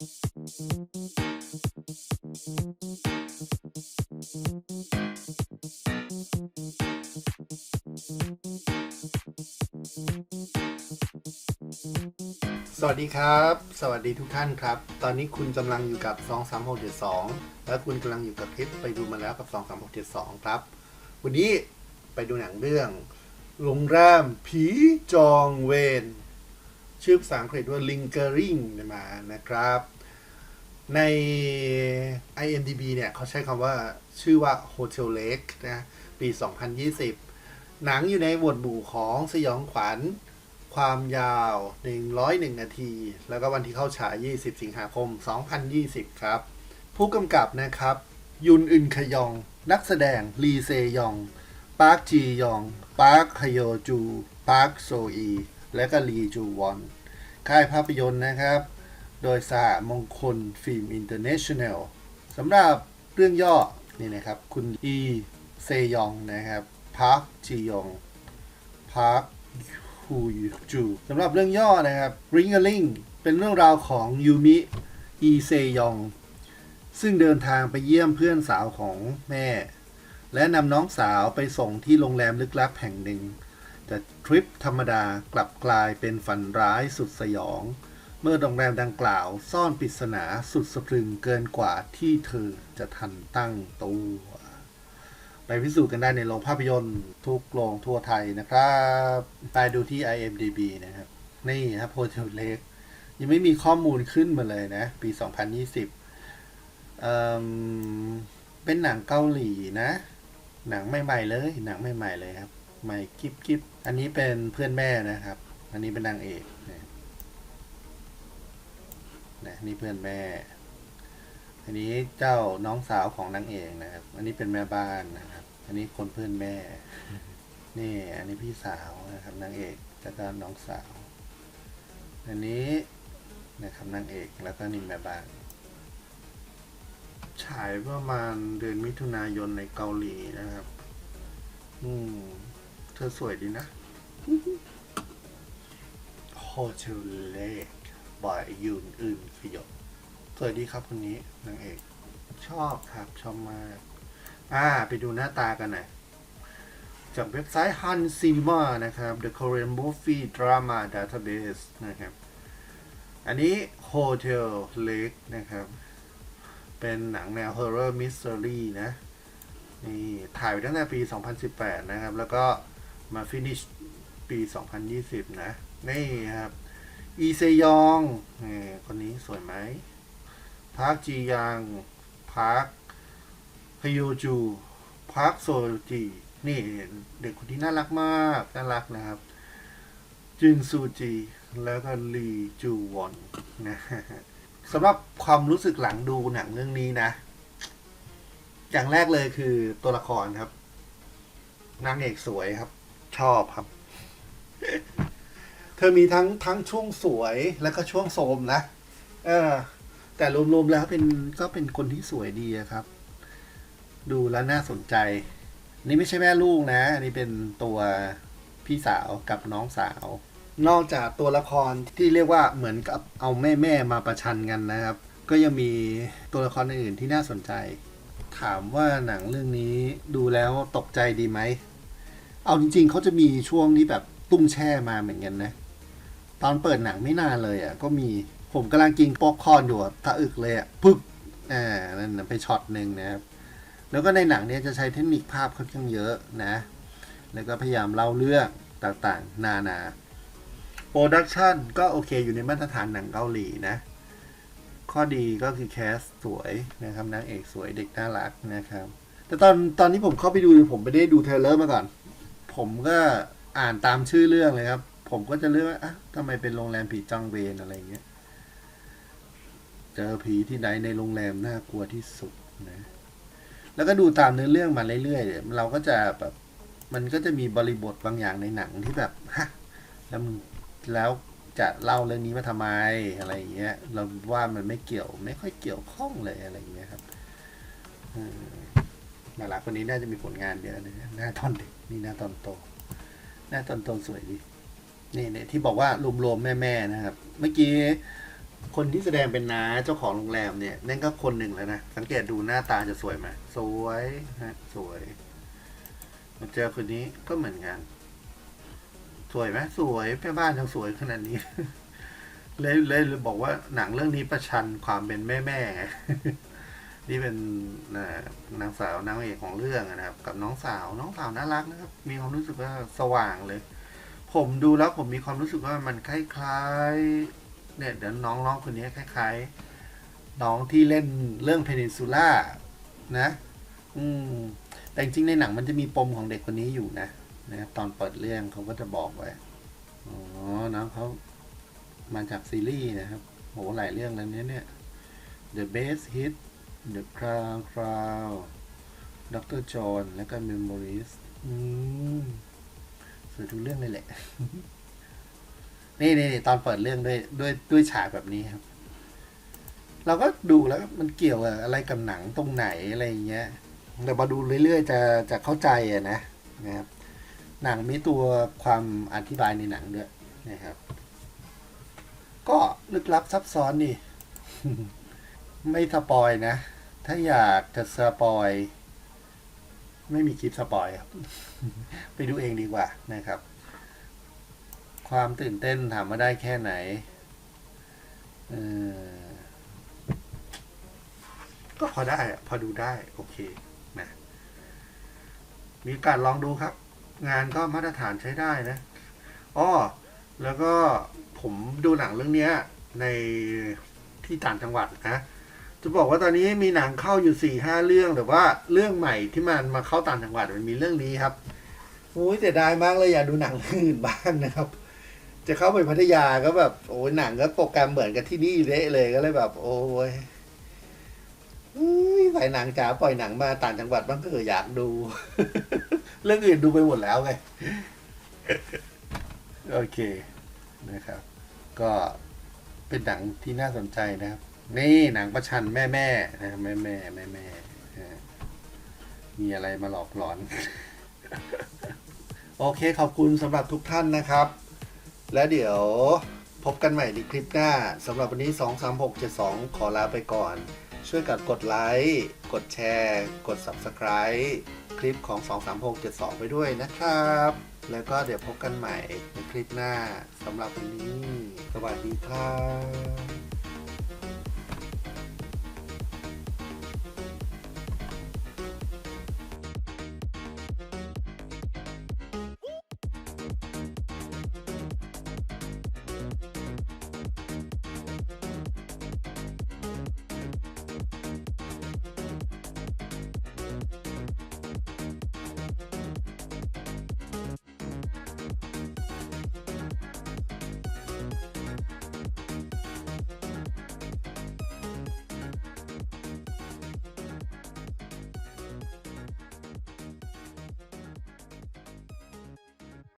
สวัสดีครับ สวัสดีทุกท่านครับ ตอนนี้คุณกำลังอยู่กับ 2 3 6 7 2 และคุณกำลังอยู่กับคลิปไปดูมาแล้วกับ 2 3 6 7 2 ครับ วันนี้ไปดูหนังเรื่องโรงแรมผีจองเวร ชื่อภาษาอังกฤษว่า lingering มานะครับ ใน IMDb เนี่ยเขาใช้คำว่าชื่อว่า Hotel Lake นะปี 2020 หนังอยู่ในหมวดหมู่ของสยองขวัญ ความยาว 101 นาที แล้วก็วันที่เข้าฉาย 20 สิงหาคม 2020 ครับ ผู้กำกับนะครับ ยุนอึนขยอง นักแสดง ลีเซยอง ปาร์คจียอง ปาร์คฮโยจู ปาร์คโซอี และก็ลีจูวอนค่ายภาพยนตร์นะครับ โดยสหมงคลฟิล์มอินเตอร์เนชั่นแนลสำหรับเรื่องย่อนี่นะครับ คุณอีเซยองนะครับพาร์คจียองพาร์คฮูจูสำหรับเรื่องย่อนะครับ Ring a Ling เป็นเรื่องราวของยูมิอีเซยอง ซึ่งเดินทางไปเยี่ยมเพื่อนสาวของแม่ และนำน้องสาวไปส่งที่โรงแรมลึกลับแห่งหนึ่ง แต่ทริปธรรมดากลับกลายเป็นฝันร้ายสุดสยอง เมื่อโรงแรมดังกล่าวซ่อนปริศนาสุดสะพรึงเกินกว่าที่เธอจะทันตั้งตัวไปพิสูจน์กันได้ในโรงภาพยนตร์ทุกโรงทั่วไทยนะครับ ไปดูที่ IMDB นะครับ นี่ครับโฮเทลเล็กยังไม่มีข้อมูลขึ้นมาเลยนะ ปี 2020เอ่อเป็นหนังเกาหลีนะ หนังใหม่ ๆ เลย หนังใหม่ ๆ เลยครับ ใหม่กิบกิบอันนี้เป็นเพื่อนแม่นะครับ อันนี้เป็นนางเอกนะนะนี่เพื่อนแม่ อันนี้เจ้าน้องสาวของนางเอกนะครับ อันนี้เป็นแม่บ้านนะครับ อันนี้คนเพื่อนแม่ นี่ อันนี้พี่สาวนะครับนางเอกแล้วก็น้องสาว อันนี้นะครับนางเอกแล้วก็นี่แม่บ้าน ฉายประมาณเดือนมิถุนายนในเกาหลีนะครับ เธอสวยดีนะโฮเทลเลกบอยยุนอื่นขยบสวัสดีครับคนนี้นางเอก ชอบครับ ชอบมาก อ่า ไปดูหน้าตากันหน่อยจากเว็บไซต์ Han Cinema นะครับ The Korean Movie Drama Database นะครับ อันนี้ Hotel Lake นะครับ เป็นหนังแนว Horror Mystery นะ นี่ ถ่ายไปตั้งแต่ปี 2018 นะครับ แล้วก็ มา finish ปี 2020 นะ นี่ครับ อีเซยองนี่คนนี้สวยไหม พาร์คจียังพาร์คฮโยจู พาร์คโซจี นี่เด็กคนนี้น่ารักมาก น่ารักนะครับจึนซูจี แล้วก็ลีจูวอนนะสำหรับความรู้สึกหลังดูหนังเรื่องนี้นะ อย่างแรกเลยคือตัวละครครับนางเอกสวยครับ ชอบครับ เธอมีทั้งทั้งช่วงสวยแล้วก็ช่วงโสมนะ เออ แต่รวมๆแล้วเป็นก็เป็นคนที่สวยดีครับ ดูแล้วน่าสนใจ นี่ไม่ใช่แม่ลูกนะ อันนี้เป็นตัวพี่สาวกับน้องสาว นอกจากตัวละครที่เรียกว่าเหมือนกับเอาแม่แม่มาประชันกันนะครับ ก็ยังมีตัวละครอื่นๆที่น่าสนใจ ถามว่าหนังเรื่องนี้ดูแล้วตกใจดีไหม เอาจริง ๆเขาจะมีช่วงที่แบบตุ้งแช่มาเหมือนกันนะ ตอนเปิดหนังไม่นานเลยอะ ก็มีผมกำลังกินป๊อปคอนอยู่อะตะอึกเลยอะปึ๊บอ่านั่นไปช็อตหนึ่งนะครับ แล้วก็ในหนังเนี้ยจะใช้เทคนิคภาพค่อนข้างเยอะนะ แล้วก็พยายามเล่าเรื่องต่างๆ นานาโปรดักชันก็โอเคอยู่ในมาตรฐานหนังเกาหลีนะ ข้อดีก็คือแคสสวยนะครับนางเอกสวยเด็กน่ารักนะครับ แต่ตอนตอนนี้ผมเข้าไปดูผมไม่ได้ดูเทเลอร์มาก่อน ผมก็อ่านตามชื่อเรื่องเลยครับ ผมก็จะเลือกว่าอะทำไมเป็นโรงแรมผีจังเวนอะไรเงี้ย เจอผีที่ไหนในโรงแรมน่ากลัวที่สุดนะ แล้วก็ดูตามเนื้อเรื่องมาเรื่อยๆเนี่ยเราก็จะแบบมันก็จะมีบริบทบางอย่างในหนังที่แบบฮะแล้วมึงแล้วจะเล่าเรื่องนี้มาทำไมอะไรอย่างเงี้ย เราว่ามันไม่เกี่ยวไม่ค่อยเกี่ยวข้องเลยอะไรอย่างเงี้ยครับอืมาราคนนี้น่าจะมีผลงานเยอะนะหน้าตอนเด็ก นี่หน้าตอนโต หน้าตอนโตสวยดีนี่เนี่ยที่บอกว่ารวมๆแม่ๆนะครับ เมื่อกี้คนที่แสดงเป็นน้าเจ้าของโรงแรมเนี่ยนั่นก็คนหนึ่งแล้วนะ สังเกตดูหน้าตาจะสวยไหมสวยฮะสวยมาเจอคนนี้ก็เหมือนกัน สวยไหมสวยแม่บ้านยังสวยขนาดนี้เลยเลยบอกว่าหนังเรื่องนี้ประชันความเป็นแม่แม่ ๆไงนี่เป็นนางสาวนางเอกของเรื่องนะครับ กับน้องสาวน้องสาวน่ารักนะครับ มีความรู้สึกว่าสว่างเลย ผมดูแล้วผมมีความรู้สึกว่ามันคล้ายๆเนี่ยเดี๋ยวน้องน้องคนนี้คล้าย ๆ น้องที่เล่นเรื่องเพนินซูล่านะ อืมแต่จริงๆในหนังมันจะมีปมของเด็กคนนี้อยู่นะนะครับตอนเปิดเรื่องเขาก็จะบอกไว้อ๋อน้องเขามาจากซีรีส์นะครับโหหลายเรื่องแล้วเนี้ยเนี่ย The Best Hit The Crown Crown Dr. John และก็ Memories อืมสวยทุกเรื่องเลยแหละ นี่นี่ตอนเปิดเรื่องด้วยด้วยด้วยฉากแบบนี้ครับ เราก็ดูแล้วมันเกี่ยวอะไรกับหนังตรงไหนอะไรอย่างเงี้ยแต่มาดูเรื่อยๆ จะจะเข้าใจอะนะนะครับ หนังมีตัวความอธิบายในหนังด้วยนะครับ ก็ลึกลับซับซ้อนนี่ ไม่สปอยนะ ถ้าอยากจะสปอย ไม่มีคลิปสปอยครับ ไปดูเองดีกว่านะครับ ความตื่นเต้นถามว่าได้แค่ไหนก็พอได้พอดูได้ โอเคนะมีกาสลองดูครับ งานก็มาตรฐานใช้ได้นะอ้อแล้วก็ผมดูหนังเรื่องนี้ในที่ต่างจังหวัดนะ จะบอกว่าตอนนี้มีหนังเข้าอยู่สี่ห้าเรื่องแต่ว่าเรื่องใหม่ที่มันมาเข้าต่างจังหวัดมันมีเรื่องนี้ครับโอ้ยเสียดายมากเลยอยากดูหนังเรื่องอื่นบ้างนะครับ จะเข้าไปพัทยาก็แบบโอ้ยหนังก็โปรแกรมเหมือนกับที่นี่เละเลยก็เลยแบบ โอ้ยอุ้ยหนังจ๋าปล่อยหนังมาต่างจังหวัดบ้างก็อออยากดู เรื่องอื่นดูไปหมดแล้วไงโอเคนะครับ ก็เป็นหนังที่น่าสนใจนะครับ นี่หนังประชันแม่แม่นะแม่แม่แม่แม่มีอะไรมาหลอกหลอน โอเคขอบคุณสำหรับทุกท่านนะครับ และเดี๋ยวพบกันใหม่ในคลิปหน้าสำหรับวันนี้ 2 3 6 7 2 ขอลาไปก่อน ช่วยกันกดไลค์ กดแชร์ กด Subscribe คลิปของ 2 3 6 7 2 ไปด้วยนะครับ แล้วก็เดี๋ยวพบกันใหม่ในคลิปหน้าสำหรับวันนี้ สวัสดีครับ